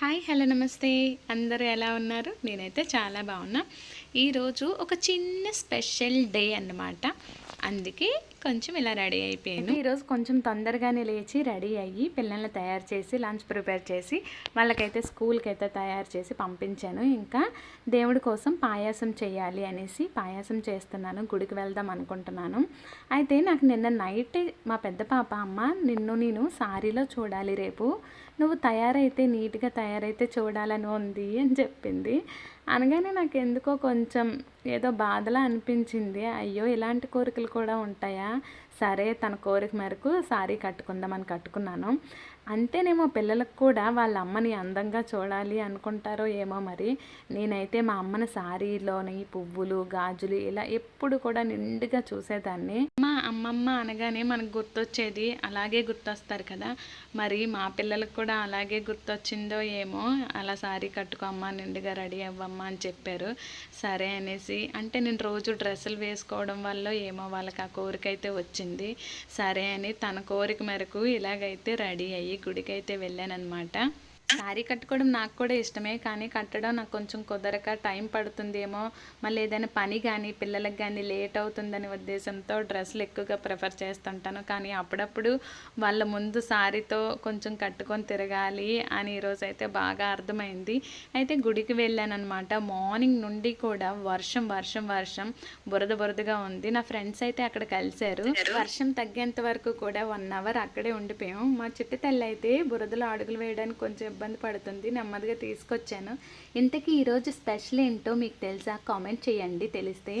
Hi hello నమస్తే. అందరూ ఎలా ఉన్నారు? నేనైతే చాలా బాగున్నా. ఈరోజు ఒక చిన్న స్పెషల్ డే అన్నమాట. అందుకే కొంచెం ఇలా రెడీ అయిపోయాను. ఈరోజు కొంచెం తొందరగానే లేచి రెడీ అయ్యి పిల్లల్ని తయారు చేసి లంచ్ ప్రిపేర్ చేసి వాళ్ళకైతే స్కూల్కి అయితే తయారు చేసి పంపించాను. ఇంకా దేవుడి కోసం పాయాసం చేయాలి అనేసి పాయాసం చేస్తున్నాను. గుడికి వెళ్దాం అనుకుంటున్నాను. అయితే నాకు నిన్న నైట్ మా పెద్ద పాప అమ్మ నిన్ను నేను సారీలో చూడాలి రేపు. నువ్వు తయారైతే నీట్గా తయారైతే చూడాలని ఉంది అని చెప్పింది. అనగానే నాకు ఎందుకో కొంచెం ఏదో బాధలా అనిపించింది. అయ్యో ఇలాంటి కోరికలు కూడా ఉంటాయా? సరే తన కోరిక మేరకు సారీ కట్టుకుందామని కట్టుకున్నాను. అంతేనేమో పిల్లలకు కూడా వాళ్ళ అమ్మని అందంగా చూడాలి అనుకుంటారో ఏమో మరి. నేనైతే మా అమ్మని సారీలోని పువ్వులు గాజులు ఇలా ఎప్పుడు కూడా నిండుగా చూసేదాన్ని. మా అమ్మమ్మ అనగానే మనకు గుర్తొచ్చేది అలాగే గుర్తొస్తారు కదా. మరి మా పిల్లలకు కూడా అలాగే గుర్తొచ్చిందో ఏమో అలా సారీ కట్టుకోమ్మా నిండుగా రెడీ అవ్వమ్మా అని చెప్పారు. సరే అనేసి అంటే నేను రోజు డ్రెస్సులు వేసుకోవడం వల్ల ఏమో వాళ్ళకి ఆ కోరిక అయితే వచ్చింది. సరే అని తన కోరిక మేరకు ఇలాగైతే రెడీ అయ్యి గుడికైతే వెళ్ళానమాట శారీ కట్టుకోవడం నాకు కూడా ఇష్టమే కానీ కట్టడం నాకు కొంచెం కుదరక టైం పడుతుందేమో. మళ్ళీ ఏదైనా పని కానీ పిల్లలకు కానీ లేట్ అవుతుందనే ఉద్దేశంతో డ్రెస్సులు ఎక్కువగా ప్రిఫర్ చేస్తుంటాను. కానీ అప్పుడప్పుడు వాళ్ళ ముందు శారీతో కొంచెం కట్టుకొని తిరగాలి అని ఈరోజు అయితే బాగా అర్థమైంది. అయితే గుడికి వెళ్ళానమాట మార్నింగ్ నుండి కూడా వర్షం వర్షం వర్షం బురద బురదగా ఉంది. నా ఫ్రెండ్స్ అయితే అక్కడ కలిశారు. వర్షం తగ్గేంత వరకు కూడా వన్ అవర్ అక్కడే ఉండిపోయాం. మా చిట్టి తల్లి అయితే బురదలో అడుగులు వేయడానికి కొంచెం ఇబ్బంది పడుతుంది నెమ్మదిగా తీసుకొచ్చాను. ఇంతకీ ఈరోజు స్పెషల్ ఏంటో మీకు తెలుసా? కామెంట్ చేయండి తెలిస్తే.